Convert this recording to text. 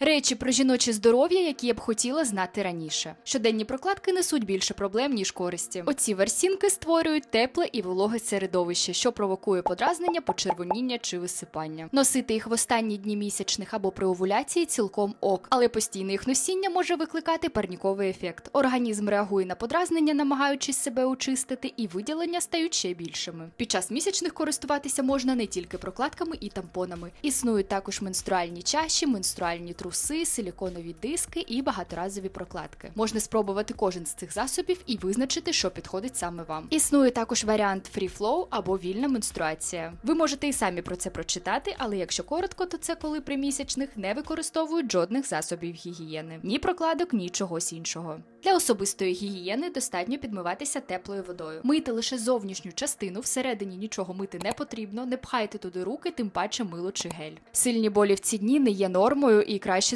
Речі про жіноче здоров'я, які я б хотіла знати раніше. Щоденні прокладки несуть більше проблем, ніж користі. Оці версінки створюють тепле і вологе середовище, що провокує подразнення, почервоніння чи висипання. Носити їх в останні дні місячних або при овуляції цілком ок, але постійне їх носіння може викликати парніковий ефект. Організм реагує на подразнення, намагаючись себе очистити, і виділення стають ще більшими. Під час місячних користуватися можна не тільки прокладками і тампонами. Існують також менструальні чаші, менструальні труси, силіконові диски і багаторазові прокладки. Можна спробувати кожен з цих засобів і визначити, що підходить саме вам. Існує також варіант Free Flow або вільна менструація. Ви можете і самі про це прочитати, але якщо коротко, то це коли при місячних не використовують жодних засобів гігієни, ні прокладок, ні чогось іншого. Для особистої гігієни достатньо підмиватися теплою водою. Мийте лише зовнішню частину, всередині нічого мити не потрібно, не пхайте туди руки, тим паче мило чи гель. Сильні болі в ці дні не є нормою і краще